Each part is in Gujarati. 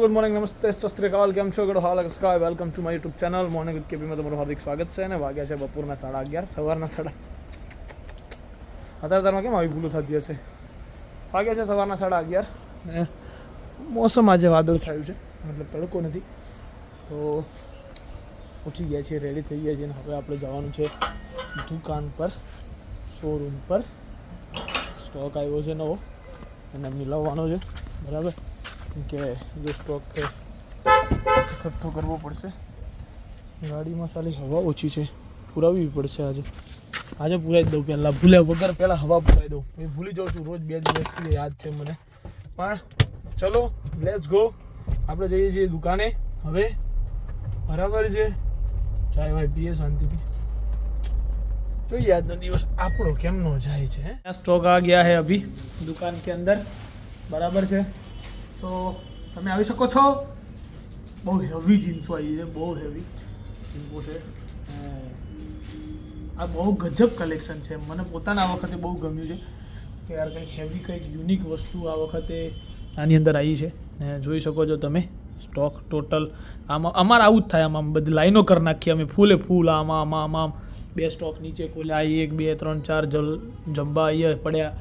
ગુડ મોર્નિંગ નમસ્તે સસ્ત્રીકાલ કેમ છો ગડો હાલ sky welcome to my YouTube channel morning with કેપીમાં તમારું હાર્દિક સ્વાગત છે અને વાગ્યા છે બપોરના સાડા અગિયાર સવારના સાડા અત્યારે તારમાં કેમ આવી ભૂલું થતી હશે વાગ્યા છે સવારના સાડા અગિયાર ને મોસમ આજે વાદળ છાયું છે મતલબ તડકો નથી તો ઉઠી ગયા છીએ રેડી થઈ ગયા છીએ અને હવે આપણે જવાનું છે દુકાન પર શોરૂમ પર સ્ટોક આવ્યો છે નવો અને મિલાવવાનો છે બરાબર કે જે સ્ટોક છે, એકઠો કરવો પડશે. ગાડીમાં સાલી હવા ઓછી છે. પુરાવવી પડશે આજે. આજે પુરાવી દઉં પહેલાં. ભૂલ્યા વગર પહેલાં હવા પુરાવી દઉં. એ ભૂલી જાઉં છું. રોજ બે દિવસથી યાદ છે મને. પણ ચલો લેટ્સ ગો આપણે જઈએ છીએ દુકાને. હવે બરાબર છે. ચાય ભાઈ, પીએ શાંતિથી. જોઈએ આજનો દિવસ આપણો કેમનો જાય છે સ્ટોક આ ગયા હે અભી દુકાન કે અંદર. બરાબર છે? સો તમે આવી શકો છો. બહુ હેવી જીન્સો આવી છે બહુ હેવી જીન્સો છે. આ બહુ ગજબ કલેક્શન છે. મને પોતાના આ વખતે બહુ ગમ્યું છે કે યાર કંઈક હેવી કંઈક યુનિક વસ્તુ આ વખતે આની અંદર આવી છે. ને જોઈ શકો છો તમે સ્ટોક ટોટલ આમાં, અમારે આવું જ થાય આમાં બધી લાઈનો કરી નાખીએ અમે, ફૂલે ફૂલ, આમાં આમાં આમાં બે સ્ટોક નીચે ખોલ્યા, આ એક, બે, ત્રણ, ચાર જલ જંબા અહીંયા પડ્યા.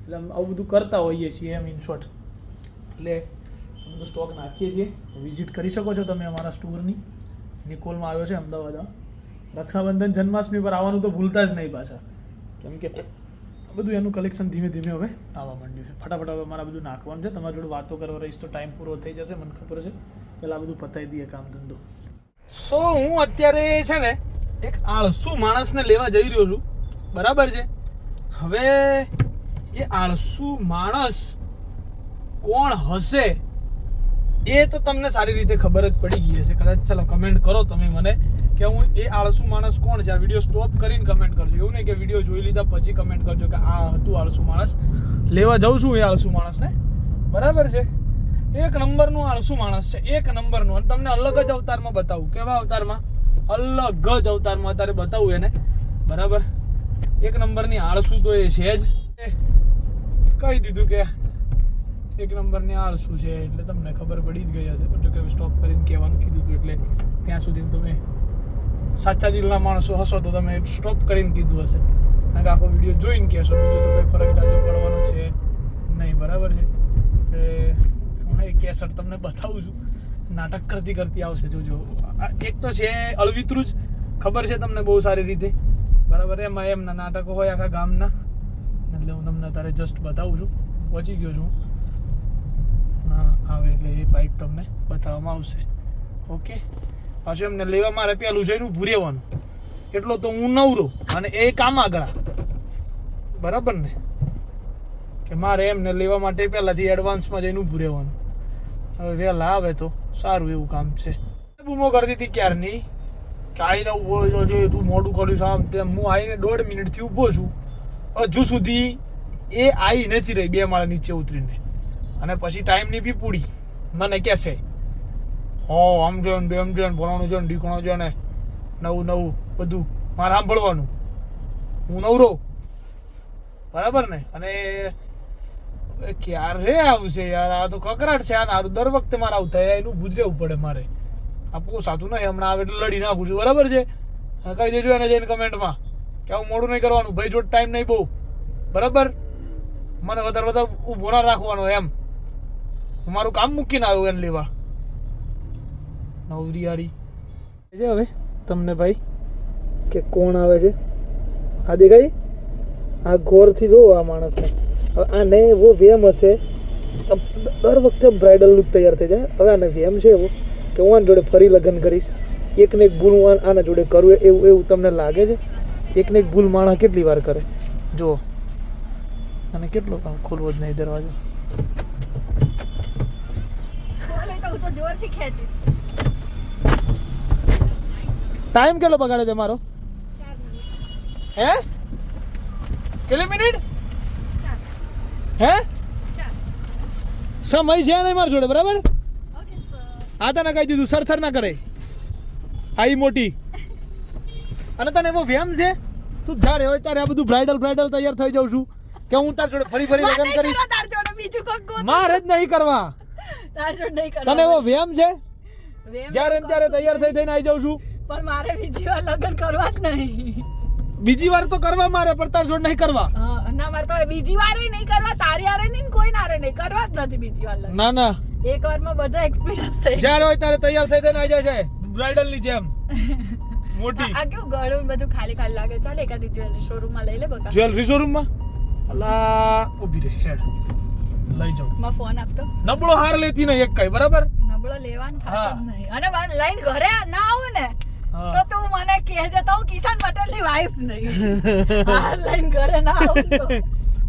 એટલે આવું બધું કરતા હોઈએ છીએ એમ ઇન શોર્ટ એટલે અમે તો સ્ટોક નાખીએ છીએ. વિઝિટ કરી શકો છો તમે અમારા સ્ટોરની નિકોલમાં આવ્યો છે અમદાવાદમાં રક્ષાબંધન જન્માષ્ટમી પર આવવાનું તો ભૂલતા જ નહીં પાછા. કેમ કે બધું એનું કલેક્શન ધીમે ધીમે હવે આવવા માંડ્યું છે. ફટાફટ હવે મારા બધું નાખવાનું છે. તમારી જોડે વાતો કરવા રહીશ તો ટાઈમ પૂરો થઈ જશે, મને ખબર છે. પહેલાં બધું પતાવી દઈએ કામ ધંધો. સો હું અત્યારે છે ને એક આળસુ માણસને લેવા જઈ રહ્યો છું. બરાબર છે? હવે એ આળસુ માણસ કોણ હશે? એ તો તમને સારી રીતે ખબર જ પડી ગઈ હશે. કદાચ ચાલો કમેન્ટ કરો તમે મને કે હું એ આળસુ માણસ કોણ છે? આ વીડિયો સ્ટોપ કરીને કમેન્ટ કરજો. એવું નહીં કે વીડિયો જોઈ લીધા પછી કમેન્ટ કરજો કે આ હતું આળસુ માણસ. લેવા જાઉં છું એ આળસુ માણસને. બરાબર છે? એક નંબરનું આળસુ માણસ છે. એક નંબરનું. અને તમને અલગ જ અવતારમાં બતાવું. કેવા અવતારમાં? અલગ જ અવતારમાં અત્યારે બતાવું એને. બરાબર? એક નંબરની આળસુ તો એ છે જ. કહી દીધું કે એક નંબરની આળસુ છે એટલે તમને ખબર પડી જ ગઈ હશે. પણ જો કે સ્ટોપ કરીને કહેવાનું કીધું હતું એટલે ત્યાં સુધી તમે સાચા દિલના માણસો હશો તો તમે સ્ટોપ કરીને કીધું હશે. કારણ કે આખો વીડિયો જોઈને કહેશો બીજું તો કોઈ ફરક જાજો પડવાનો છે નહીં, બરાબર છે? એટલે હું એક કેસર તમને બતાવું છું. નાટક કરતી કરતી આવશે, જોજો. એક તો છે અળવિતરું જ. ખબર છે તમને બહુ સારી રીતે? બરાબર, એમાં એમના નાટકો હોય આખા ગામના. એટલે હું તમને અત્યારે જસ્ટ બતાવું છું. પહોંચી ગયો છું. આવે એટલે એ પાઇપ તમને બતાવવામાં આવશે. ઓકે પાછું એમને લેવા મારે પેલું જઈને ઊભું રહેવાનું. એટલો તો હું નવરો અને એ કામ આગળ. બરાબર ને? કે મારે એમને લેવા માટે પહેલાંથી એડવાન્સમાં જઈને ઊભું રહેવાનું. હવે વહેલા આવે તો સારું એવું કામ છે. બૂમો કરતી હતી ક્યારની? કે આવીને ઊભો જોજે તું મોડું કર્યું છે આમ તેમ. હું આવીને દોઢ મિનિટથી ઊભો છું. હજુ સુધી એ આવી નથી રહી, બે માળા નીચે ઉતરીને. અને પછી ટાઈમની બી પૂરી. મને કહેશે, હો, આમ જો ને એમ જો ને ભણવાનું જો ને ઢીકણો જો ને નવું નવું બધું મારે સાંભળવાનું. હું નવરો. બરાબર ને? અને ક્યારે આવશે યાર? આ તો કકરાટ છે. આ હારું દર વખતે મારે આવું થાય. એનું ભૂજરેવું પડે મારે. આ સાચું નહીં. હમણાં આવે એટલે લડી નાખું છું. બરાબર છે? કહી દેજો એને જઈને કમેન્ટમાં કે આવું મોડું નહીં કરવાનું. ભાઈ જો ટાઈમ નહીં બહુ. બરાબર? મને વધારે વધારે ઊભો ના રાખવાનો એમ. હું મારું કામ મૂકીને આવ્યો એને લેવા. નવરિયારી છે હવે, તમને ભાઈ, કે કોણ આવે છે? આ દેખાય? આ ગોરથી જોવો આ માણસને. હવે આને એવો વેમ હશે દર વખતે બ્રાઇડલ લુક તૈયાર થઈ જાય. હવે આને વેમ છે એવો, કે હું આના જોડે ફરી લગ્ન કરીશ. એકને એક ભૂલ હું આના જોડે કરું, એવું એવું તમને લાગે છે? એકને એક ભૂલ માણસ કેટલી વાર કરે? જુઓ. અને કેટલો ખોલવો જ નહીં દરવાજો. તો જોરથી ખેંચીશ. ટાઈમ કેટલો બગાડ્યો છે મારો? હે? કેટલી મિનિટ? હે? સમય છે નહીં મારી જોડે બરાબર? આ તને કહી દીધું સર સર ના કરે. આઈ મોટી. અને તને એવો વ્યામ છે? તું જ્યારે હોય ત્યારે આ બધું બ્રાઇડલ બ્રાઇડલ તૈયાર થઈ જાઉં છું. કે હું તાર જોડે ફરી ફરી લગ્ન કરીશ? મારે જ નહીં કરવા. તાર નહીં નહીં તને એવો વ્યામ છે? જ્યારે ત્યારે તૈયાર થઈ થઈને આવી જાઉં છું. પણ મારે બીજી વાર લગ્ન કરવા જ નહીં. બીજી વાર તો કરવા મારે પણ તાર જોડ નહીં કરવા. ના મારે તો બીજી વાર નહીં કરવા તારી હારે નહીં કોઈ નારે નહીં. કરવા જ નથી બીજી વાર ના ના. એક વારમાં બધા એક્સપિરિયન્સ થઈ જ્યારે હોય ત્યારે તૈયાર થઈ થઈને આવી જાય છે. બ્રાઇડલની જેમ. મોટી. આ કેવું ગળું બધું ખાલી ખાલી લાગે. ચાલ એકાદી જ્વેલરી શોરૂમમાં લઈ લે બકા. જ્વેલરી શોરૂમમાં? અલા ઊભી રહે હેડ. લઈ જાઉં. માં ફોન આપતો. નબળો હાર લેતી નહીં એક કઈ બરાબર? નબળો લેવાનો હા. નહીં. અને લઈને ઘરે ના આવું ને તો તું મને કહેજે તો હું કિશન પટેલની વાઈફ નહીં. હાર લઈને ઘરે ના આવું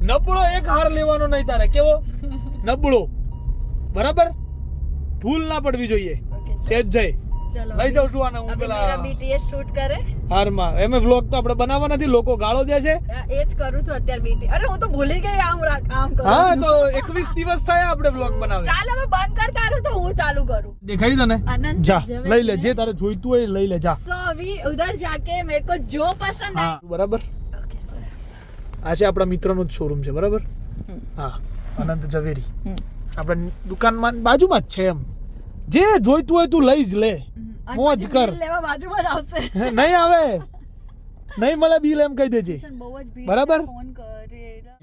નબળો એક હાર લેવાનો નહીં તારે કેવો? નબળો. બરાબર? ભૂલ ના પડવી જોઈએ. સેજ જય. લઈ જાઉં છું આને હું પેલા બીટીએસ શૂટ કરે. હારમાં. એમે વ્લોગ તો આપણે બનાવવા નથી લોકો ગાળો દે છે. એ જ કરું છું અત્યારે બીટી અરે હું તો ભૂલી ગઈ આમ આમ કરું હા તો 21 દિવસ થયા આપણે વ્લોગ બનાવે ચાલ હવે બંધ કર તારું તો હું ચાલુ કરું. દેખાઈ તને? જા લઈ લે જે તારે જોઈતું હોય લઈ લે જા સો ઉધર જાકે મેરે કો જો પસંદ આય. બરાબર? ઓકે સર આ છે આપણા મિત્રનો જ શોરૂમ છે બરાબર? હા અનંત ઝવેરી. આપણે દુકાનમાં બાજુમાં જ છે એમ. જે જોઈતું હોય તું લઈ જ લે. મોજ કર. લેવા બાજુમાં જ આવશે. નહીં આવે. નહીં મળે બિલ એમ કહી દેજે. કિશન બહુ જ ભીડ બરાબર? છે,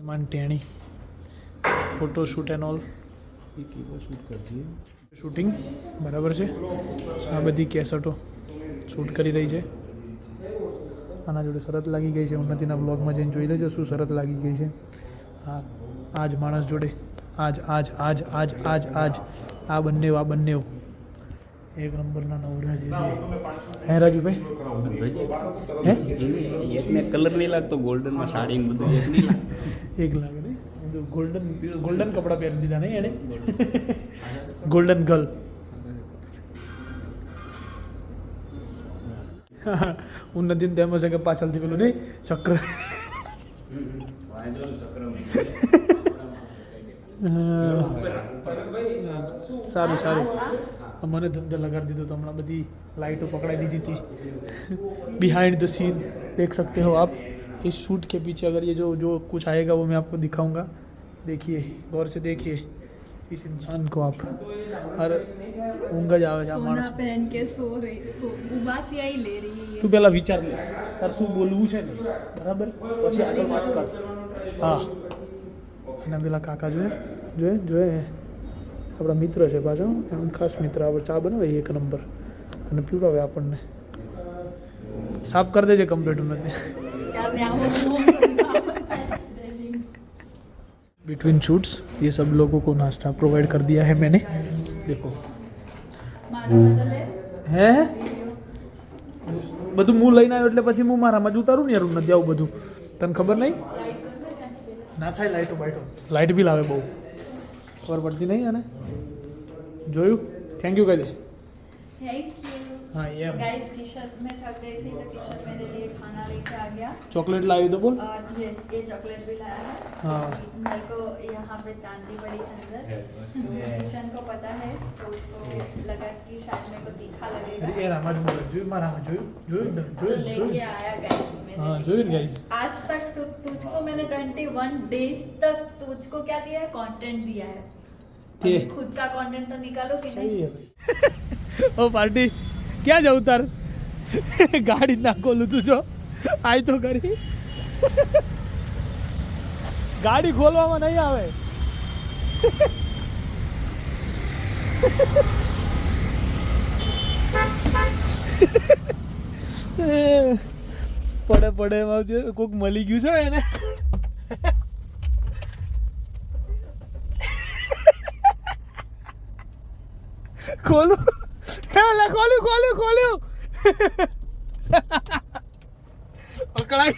phone ટેણી. Photo shoot and all shoot કરજે. શૂટિંગ બરાબર છે? આ બધી કેસેટો શૂટ કરી રહી છે. આના જોડે શરત લાગી ગઈ છે. ઉન્નતિના બ્લોગમાં જઈને જોઈ લેજો શું શરત લાગી ગઈ છે. આ આજ માણસ જોડે. આજ આજ આજ આજ આજ આજ આ બંને આ બંને. એક નંબરના નવરા છે હે રાજુભાઈ? હે? એકને કલર નહીં લાગતો ગોલ્ડનમાં સાડી ને બધું એક નહીં લાગે એક લાગે ને ગોલ્ડન ગોલ્ડન કપડાં પહેરી દીધા નહીં એણે? Golden girl. ઉન્નતિને તેમ છે કે પાછળથી પેલું નહીં ચક્ર. સારું સારું મને ધંધે લગાડી દીધો તો હમણાં બધી लाइटों पकड़ा दी थी बिहाइंड द सीन देख सकते हो आप इस शूट के पीछे अगर ये जो जो कुछ आएगा वो मैं आपको दिखाऊंगा देखिए गौर से देखिए इस इंसान को आप और ઊંઘ જ આવે છે આ सोना માણસ पहन के सो रही सो उबासिया ही ले रही है ये તું પહેલાં વિચાર લે તારે શું બોલવું છે ને બરાબર પછી આગળ વાત કર હા એના પેલા કાકા જોયે જોયે જોયે આપણા મિત્ર છે પાછો એમ ખાસ મિત્ર આપણે ચા બનાવે એક નંબર અને પીવડાવે આપણને સાફ કરી દેજે કમ્પ્લીટ નથી क्या नाम बिटवीन शूट्स ये सब लोगों को नाश्ता प्रोवाइड कर दिया है मैंने देखो હે બધું હું લઈને આવ્યો એટલે પછી હું મારામાં જ ઉતારું ને યાર નથી આવું બધું તને ખબર નહીં ના થાય લાઇટો બાઇટો લાઇટ બિલ આવે બહુ ખબર પડતી નહીં અને જોયું? થેન્ક યુ કહી દે થેન્ક યુ हाँ, गाइस किशन में थक गई थी तो किशन मेरे लिए खाना लेके आ गया। चॉकलेट लाई तो बोल। यस ये चॉकलेट भी लाया है। हाँ। मेरे को यहाँ पे चांदी पड़ी अंदर। किशन को पता है तो उसको लगा कि शायद मेरे को तीखा लगेगा। ये रामा जो जो मारा जो जो जो तो लेके आया गाइस हाँ, आज तक तुझको मैंने 21 डेज़ तक तुझको क्या दिया है? कंटेंट दिया है। खुद का कंटेंट तो निकालो कि नहीं। ओ पार्टी। ક્યાં જવું તાર? ગાડી જ ના ખોલું તું જો. આય તો કરી. ગાડી ખોલવામાં નહીં આવે. પડે પડે, એમાં કોઈક મળી ગયું છે એને. ખોલું. લે, ખોલ્યું ખોલ્યું ખોલ્યું. અકળાઈ.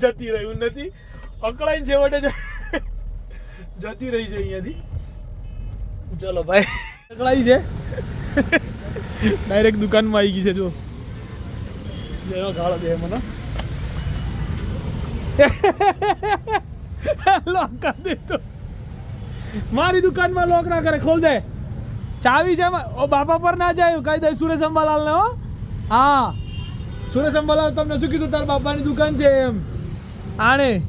જતી રહ્યું નથી. અકળાઈને છેવટે જતી રહી છે અહીંયાથી. ચલો ભાઈ, અકળાઈ છે. ડાયરેક્ટ દુકાનમાં આવી ગઈ છે, જો. જેનો ગાળો દે મને. લોક કરી દેતો મારી દુકાનમાં લોક ના કરે, ખોલ દે. ચાવી છે ઓ, બાપા પર ના જાય કહી દે સુરેશ અંબાલાલ ને હો. સુરેશ અંબાલાલ તમને શું કીધું? તાર બાપાની દુકાન છે એમ. આણે.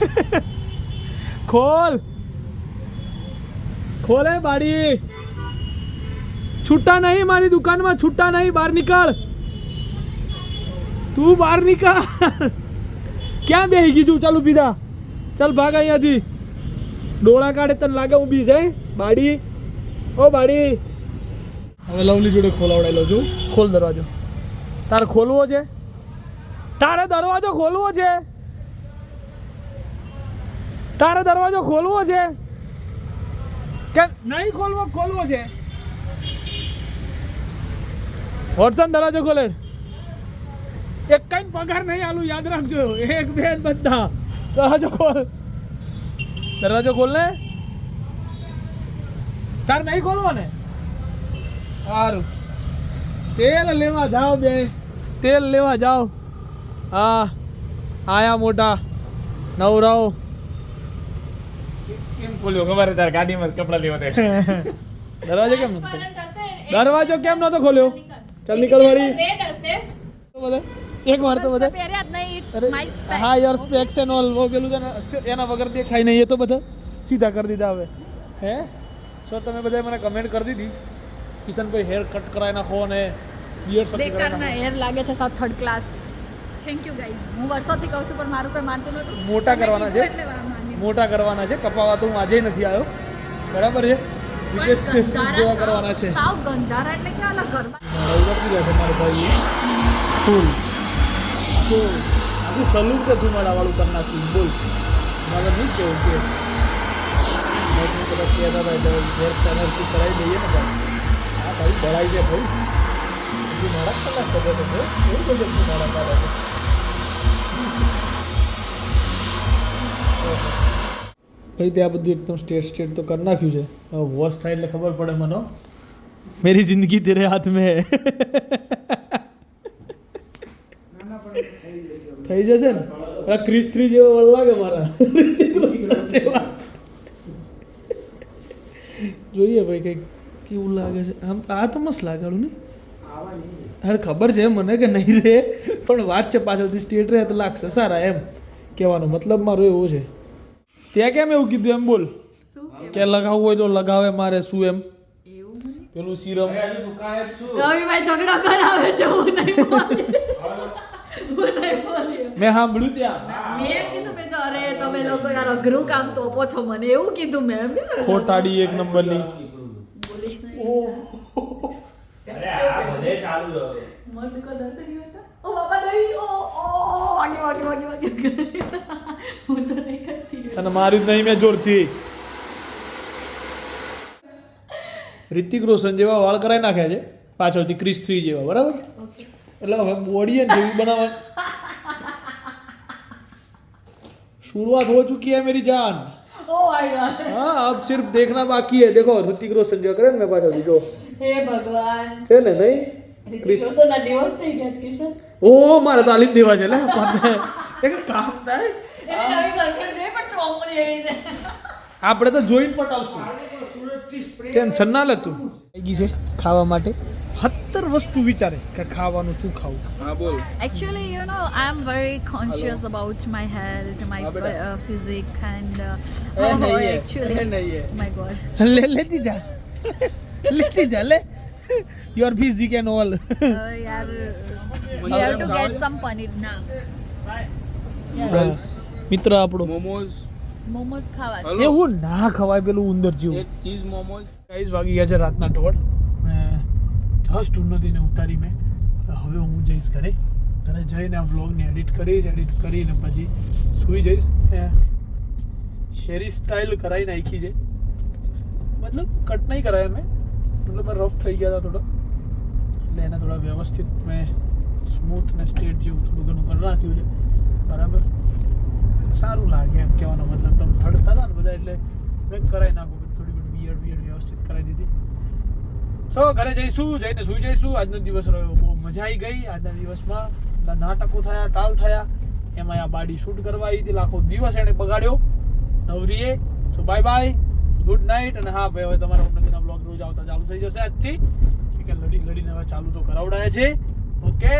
ખોલ. ખોલે બાડી. છૂટા નહીં મારી દુકાનમાં, છૂટા નહીં. બહાર નીકળ. તું બહાર નીકળ. ક્યાં બેહી ગઈ છું? ચાલુ પીધા ચાલ ભાગ અહીંયાથી. ડોળા કાઢે તને લાગે ઊભી છે બાડી. ઓ બાડી. હવે લવલી જોડે ખોલાવડાવી લઉં છું. ખોલ દરવાજો. તારે ખોલવો છે? તારે દરવાજો ખોલવો છે? તારે દરવાજો ખોલવો છે? કે નહીં ખોલવો ખોલવો છે? વોટસન દરવાજો ખોલે. એક કઈ પગાર નહીં આલું યાદ રાખજો. એક બે બધા. દરવાજો ખોલ. દરવાજો ખોલ ને. તાર નહીં ખોલવો ને? સારું તેલ લેવા જાઓ બે. તેલ લેવા જાઓ. હા આયા મોટા. નવરાઓ. કેમ ખોલ્યો? ખબર હે ગાડીમાં કપડા લેવા દે દરવાજો કેમ નતો? દરવાજો કેમ નતો ખોલ્યો? ચાલ નીકળ વાળી બધા એક વાર તો બધા. હા યર સ્પેક્સ એન્ડ ઓલ વો પેલું એના વગર દેખાય નહીં એ તો બધા સીધા કરી દીધા હવે. હે? સો તમે બધા મને કમેન્ટ કરી દીધી. કિશનભાઈ હેર કટ કરાવી નાખો અને બિયર સફેદ કરાવી બેકારના હેર એર લાગે છે સાવ third class thank you guys હું વર્ષોથી કહું છું પણ મારું કોઈ માનતું નહોતું. મોટા કરવાના છે. મોટા કરવાના છે. કપાવા તો હું આજે નથી આવ્યો. બરાબર છે? જેવા કરવાના છે? સાવ ગંધારા એટલે કે અલગ ઘરમાં મારા ભાઈ. ફૂલ. ફૂલ. આખું સલૂન કે ધુમાડાવાળું કરી નાખ્યું બોલ. મારે નહીં? કેવું? કે કદાચ કહેતા હતા એટલે ઘેર પેનલ્ટી કરાવી દઈએ ને ભાઈ હા ભાઈ ભરાઈ જાય ભાઈ ધુમાડા કલાક કરે તો ભાઈ એવું બધું ધુમાડા મારા છે ભાઈ ત્યાં બધું એકદમ સ્ટેટ સ્ટેટ તો કરી નાખ્યું છે. વોશ થાય એટલે ખબર પડે મને મેરી જિંદગી તેરે હાથ મેં. થઈ જશે. ને? ક્રિસ્ત્રી જેવો વળ લાગે મારા. જોઈએ ભાઈ કંઈક કેવું લાગે છે? આમ આ તો મસ્ત લાગાડું ને અરે ખબર છે મને કે નહીં રહે પણ વાત છે પાછળથી સ્ટેટ રહે તો લાગશે. સારા એમ કહેવાનો મતલબ મારો એવો છે. ત્યાં કેમ એવું કીધું એમ બોલ? કે કે લગાવવું હોય તો લગાવે મારે શું એમ? પેલું સિરમ. રવિભાઈ ઝઘડો કરાવે છે હું નહીં બોલી. હું નહીં બોલી. મેં સાંભળ્યું ત્યાં. મેં કીધું તો અરે તમે લોકો યાર અઘરું કામ સોંપો છો? મને એવું કીધું મેં એમ કીધું ખોટાડી એક નંબરની. બોલીશ નહીં. કો દર્દ નહીં હોતા ઓ બાપા નહીં ઓ ઓ વાગે વાગે વાગે વાગે. હું તો નહીં કરતી અને માર્યું જ નહીં મેં જોરથી. રિતિક રોશન જેવા વાળ કરાવી નાખ્યા છે. પાછળથી ક્રિસ થ્રી જેવા બરાબર? એટલે હવે બોડી જેવી બનાવવા शुरुआत हो चुकी है मेरी जान। हाँ अब सिर्फ देखना बाकी है। देखो ऋतिक रोशन સંજય કરે ને પાછળ બીજો હે ભગવાન છે ને નહીં કૃષ્ણના દિવસ થઈ ગયા છે સર ઓ મારા તાલી દેવા છે લે એક કામ થાય આપણે તો જોઈન પટાવશું. ટેન્શન ના લેતું ગઈ છે ખાવા માટે? હત્તર વસ્તુ વિચારે કે ખાવાનું શું ખાવું? હા actually you know I am very conscious about my health my physique and actually my God લે લેતી જા. લેતી જા લે. યુ ફિઝિક એન્ડ ઓલ યાર you have to get some paneer ના મિત્ર આપણો. મોમોઝ મોમોઝ ખાવા એવું ના ખવાય પેલું ઉંદર જેવું. એક ચીઝ મોમોઝ ગાઈસ વાગી ગયા છે રાતના 12 દસ ટુર્નોતીને ઉતારી મેં. હવે હું જઈશ ઘરે. ઘરે જઈને આ વ્લોગને એડિટ કરીશ એડિટ કરીને પછી સૂઈ જઈશ. હેરી સ્ટાઇલ કરાવી નાખી છે. મતલબ કટ નહીં કરાય મેં મતલબ રફ થઈ ગયા હતા થોડા. એટલે એને થોડા વ્યવસ્થિત મેં સ્મૂથ ને સ્ટ્રેટ જેવું થોડું ઘણું કરી નાખ્યું છે. બરાબર? સારું લાગે એમ કહેવાનો મતલબ. તમે હડતા હતા ને બધા એટલે મેં કરાવી નાખું. થોડી ઘણી બિયર બિયર વ્યવસ્થિત કરાવી દીધી. સો ઘરે જઈશું, જઈને સુઈ જઈશું. આજનો દિવસ રહ્યો બહુ મજા આવી ગઈ. આજના દિવસમાં નાટકો થયા, તાલ થયા. એમાં આ બાડી શૂટ કરવા આવી હતી. લાખો દિવસ એણે બગાડ્યો. નવરીએ. So bye bye. Good night અને હા, ભાઈ, હવે તમારા ઉન્નતિના બ્લોગ રોજ આવતા ચાલુ થઈ જશે આજથી. કે લડી લડીને હવે ચાલુ તો કરાવડાય છે. Okay?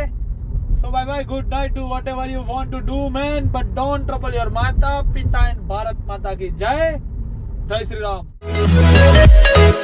So bye bye. Good night to whatever you want to do man but don't trouble your માતા પિતા એન્ડ ભારત માતા કી જય. જય શ્રી રામ.